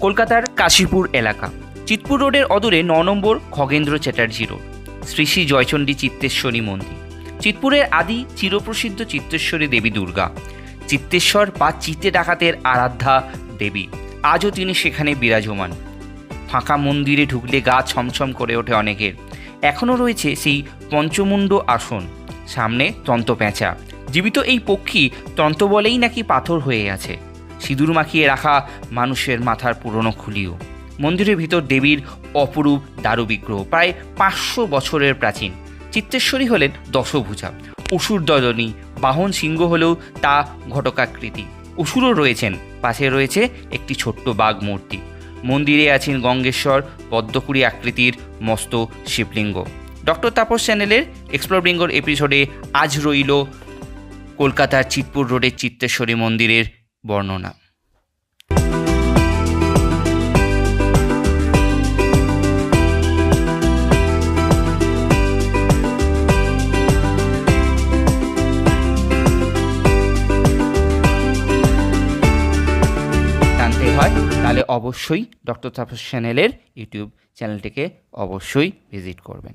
কলকাতার কাশীপুর এলাকা। চিতপুর রোডের অদূরে ন নম্বর খগেন্দ্র চ্যাটার্জি রোড, শ্রী শ্রী জয়চণ্ডী চিত্তেশ্বরী মন্দির। চিতপুরের আদি চিরপ্রসিদ্ধ চিত্তেশ্বরী দেবী দুর্গা। চিত্তেশ্বর বা চিত্তে ডাকাতের আরাধ্যা দেবী। আজও তিনি সেখানে বিরাজমান। ফাঁকা মন্দিরে ঢুকলে গা ছমছম করে ওঠে অনেকের। এখনও রয়েছে সেই পঞ্চমুণ্ড আসন, সামনে তন্ত পেঁচা জীবিত এই পক্ষী তন্ত বলেই নাকি পাথর হয়ে আছে। সিঁদুর মাখিয়ে রাখা মানুষের মাথার পুরনো খুলিও। মন্দিরের ভিতর দেবীর অপরূপ দারু বিগ্রহ প্রায় পাঁচশো বছরের প্রাচীন। চিত্তেশ্বরী হলেন দশভুজা। অসুর দলনী বাহন সিংহ হলেও তা ঘটকাকৃতি। অসুরও রয়েছেন, পাশে রয়েছে একটি ছোট্ট বাঘ মূর্তি মন্দিরে আছেন গঙ্গেশ্বর, পদ্মকুড়ি আকৃতির মস্ত শিবলিঙ্গ। ডক্টর তাপস চ্যানেলের এক্সপ্লোর বেঙ্গল এপিসোডে আজ রইল কলকাতার চিতপুর রোডের চিত্তেশ্বরী মন্দিরের বর্ণনা। হয় তাহলে অবশ্যই ডক্টর তাপস চ্যানেলের ইউটিউব চ্যানেলটিকে অবশ্যই ভিজিট করবেন।